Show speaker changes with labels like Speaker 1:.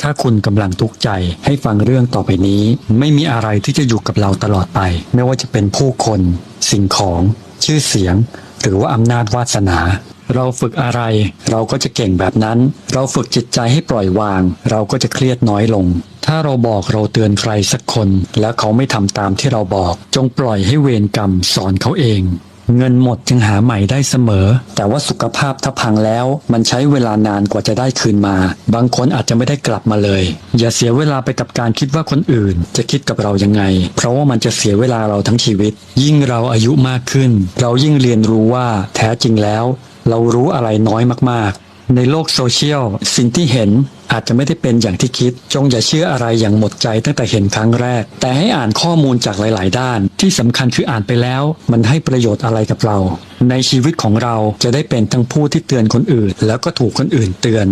Speaker 1: ถ้าคุณกำลังทุกข์ใจให้ฟังเรื่องต่อไปนี้ ไม่มีอะไรที่จะอยู่กับเราตลอดไป ไม่ว่าจะเป็นผู้คน สิ่งของ ชื่อเสียง หรือว่าอำนาจวาสนา เราฝึกอะไร เราก็จะเก่งแบบนั้น เราฝึกจิตใจให้ปล่อยวาง เราก็จะเครียดน้อยลง ถ้าเราบอกเราเตือนใครสักคน แล้วเขาไม่ทำตามที่เราบอก จงปล่อยให้เวรกรรมสอนเขาเอง เงินหมดจึงหาใหม่ได้เสมอ แต่ว่าสุขภาพถ้าพังแล้ว มันใช้เวลานานกว่าจะได้คืนมา บางคนอาจจะไม่ได้กลับมาเลย อย่าเสียเวลาไปกับการคิดว่าคนอื่น จะคิดกับเรายังไง เพราะว่ามันจะเสียเวลาเราทั้งชีวิต ยิ่งเราอายุมากขึ้น เรายิ่งเรียนรู้ว่าแท้จริงแล้ว เรารู้อะไรน้อยมากๆ ในโลกโซเชียล สิ่งที่เห็นอาจจะไม่ได้เป็นอย่างที่คิด จงอย่าเชื่ออะไรอย่างหมดใจตั้งแต่เห็นครั้งแรก แต่ให้อ่านข้อมูลจากหลาย ๆ ด้าน ที่สำคัญคืออ่านไปแล้ว มันให้ประโยชน์อะไรกับเรา ในชีวิตของเราจะได้เป็นทั้งผู้ที่เตือนคนอื่น แล้วก็ถูกคนอื่นเตือน